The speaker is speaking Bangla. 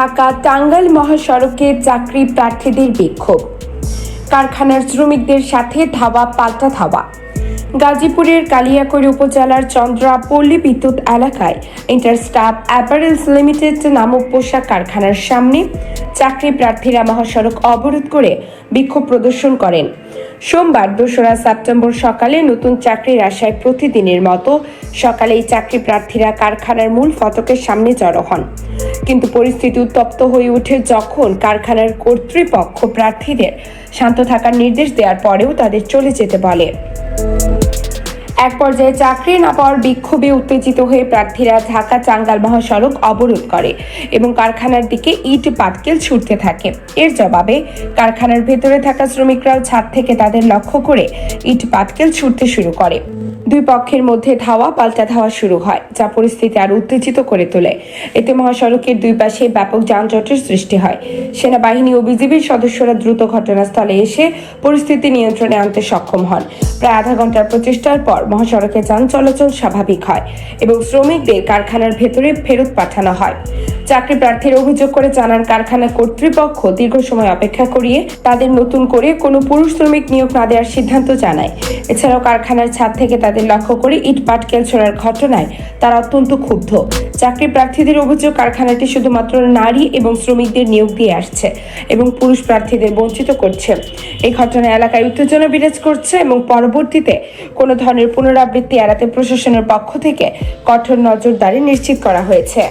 ঢাকা টাঙ্গাইল মহাসড়কে চাকরি প্রার্থীদের বিক্ষোভ। কারখানার শ্রমিকদের সাথে ধাওয়া, পাল্টা ধাওয়া। গাজীপুরের কালিয়াকৈর উপজেলার চন্দ্রা পল্লী বিদ্যুৎ এলাকায় ইন্টারস্টাফ অ্যাপারেলস লিমিটেড নামক পোশাক কারখানার সামনে চাকরি প্রার্থীরা মহাসড়ক অবরোধ করে বিক্ষোভ প্রদর্শন করেন। সোমবার দোসরা সেপ্টেম্বর সকালে নতুন চাকরির আশায় প্রতিদিনের মতো সকালে এই চাকরি প্রার্থীরা কারখানার মূল ফটকের সামনে জড়ো হন। কিন্তু পরিস্থিতি উত্তপ্ত হয়ে ওঠে যখন কারখানার কর্তৃপক্ষ প্রার্থীদের শান্ত থাকার নির্দেশ দেওয়ার পরেও তাদের চলে যেতে বলে। এক পর্যায়ে চাকরি না পাওয়ার বিক্ষোভে উত্তেজিত হয়ে প্রার্থীরা ঢাকা চাঙ্গাল মহাসড়ক অবরোধ করে এবং কারখানার দিকে ইট পাটকেল ছুটতে থাকে। এর জবাবে কারখানার ভেতরে থাকা শ্রমিকরাও ছাদ থেকে তাদের লক্ষ্য করে ইট পাটকেল ছুটতে শুরু করে। দুই পক্ষের মধ্যে ধাওয়া পাল্টা ধাওয়া শুরু হয়, যা পরিস্থিতি আরও উত্তেজিত করে তোলে। এতে মহাসড়কের দুই পাশে ব্যাপক যানজটের সৃষ্টি হয়। সেনাবাহিনী ও বিজিবির সদস্যরা দ্রুত ঘটনাস্থলে এসে পরিস্থিতি নিয়ন্ত্রণে আনতে সক্ষম হন। প্রায় আধা ঘণ্টার প্রচেষ্টার পর মহাসড়কে যান চলাচল স্বাভাবিক হয় এবং শ্রমিকদের কারখানার ভেতরে ফেরত পাঠানো হয়। চাকরি প্রার্থীর অভিযোগ করে জানান কারখানা কর্তৃপক্ষ দীর্ঘ সময় অপেক্ষা করিয়ে তাদের নতুন করে কোনো পুরুষ শ্রমিক নিয়োগ না দেওয়ার সিদ্ধান্ত জানায়। এছাড়াও কারখানার ছাদ থেকে তাদের লক্ষ্য করে ইট পাটকেল ছোড়ার ঘটনায় তারা অত্যন্ত ক্ষুব্ধ। চাকরি প্রার্থীদের অভিযোগ কারখানাটি শুধুমাত্র নারী এবং শ্রমিকদের নিয়োগ দিয়ে আসছে এবং পুরুষ প্রার্থীদের বঞ্চিত করছে। এই ঘটনা এলাকায় উত্তেজনা বিরাজ করছে এবং পরবর্তীতে কোনো ধরনের পুনরাবৃত্তি এড়াতে প্রশাসনের পক্ষ থেকে কঠোর নজরদারি নিশ্চিত করা হয়েছে।